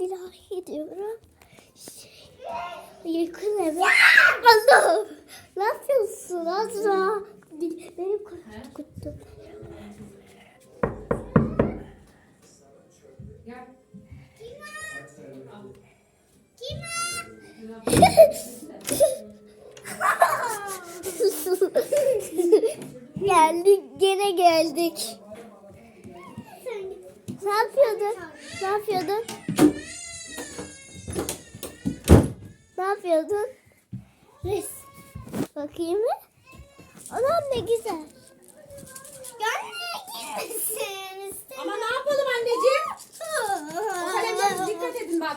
Dilara gidiyorum. Şey, yakın eve. Allah'ım. Ne yapıyorsun Azra? Beni korkuttu. Gel. geldik gene geldik. Ne yapıyordun? Ne yapıyordun? Ne yapıyordun? Res. Bakayım mı? Anam ne güzel. Görmeye gitmesin. Ama ne yapalım anneciğim? O kalemlere dikkat edin bak.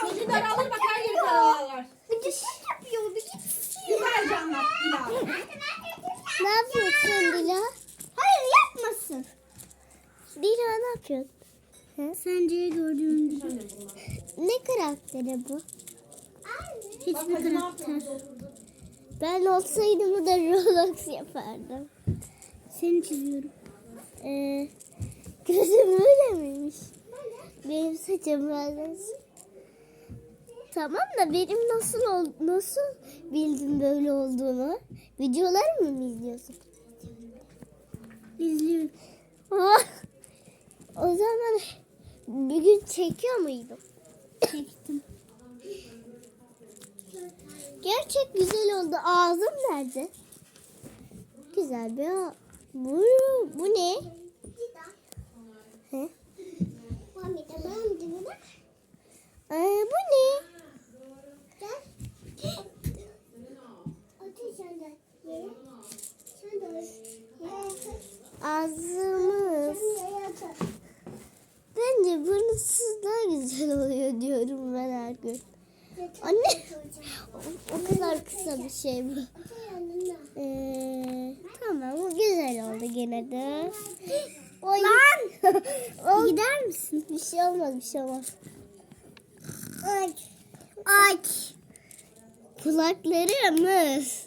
Çocuğu daralır bak her yeri karalar. Bir de şey yapıyordu gitsin. Güzelce anlat Dila. Ne yapıyorsun Dila? Hayır yapmasın. Dila ne yapıyorsun? Sence gördüğün Ne karakteri bu? Hiçbir karakter. Ben olsaydım da Roblox yapardım. Seni çiziyorum. Ee, gözüm böyle miymiş? Benim saçım böyle. Tamam da benim nasıl ol, nasıl bildin böyle olduğunu? Videolar mı izliyorsun? İzliyorum. o zaman bir gün çekiyor muydun? Çektim. Gerçek güzel oldu. Ağzım nerede? Güzel bir ağ- Bu, bu ne? He? Ee, bu ne? Ağzımız. Burnunsuz daha güzel oluyor diyorum ben her gün. Anne. O, o kadar kısa bir şey bu. Ee, tamam bu güzel oldu gene de. Lan! Gider misin? Bir şey olmaz bir şey olmaz. Aç. Aç. Kulaklarımız.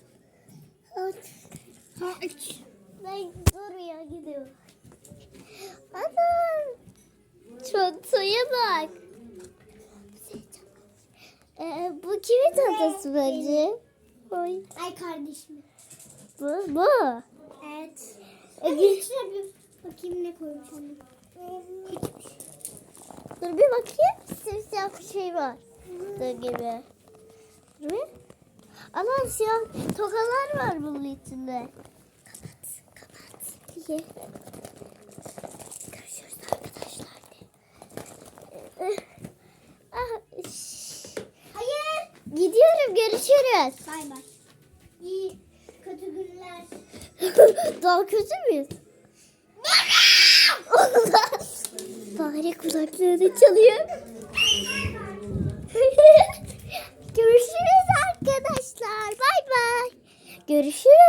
Aç. Aç. Ben oraya bak. Ee, bu kimin çantası bence? Oy. Ay kardeşim. Bu, bu. Evet. E, gir- içine bir bakayım ne koymuş. Dur bir bakayım. Simsiyah bir şey var. Dur gibi. Dur bir. Ama siyah tokalar var bunun içinde. Kapat. Kapat. Ye. Görüşürüz arkadaşlar. Eh, ah, şş. Hayır. Gidiyorum görüşürüz. Bay bay. İyi. Kötü günler. Daha kötü müyüz? Fare kulaklarını çalıyor. Görüşürüz arkadaşlar. Bay bay. Görüşürüz.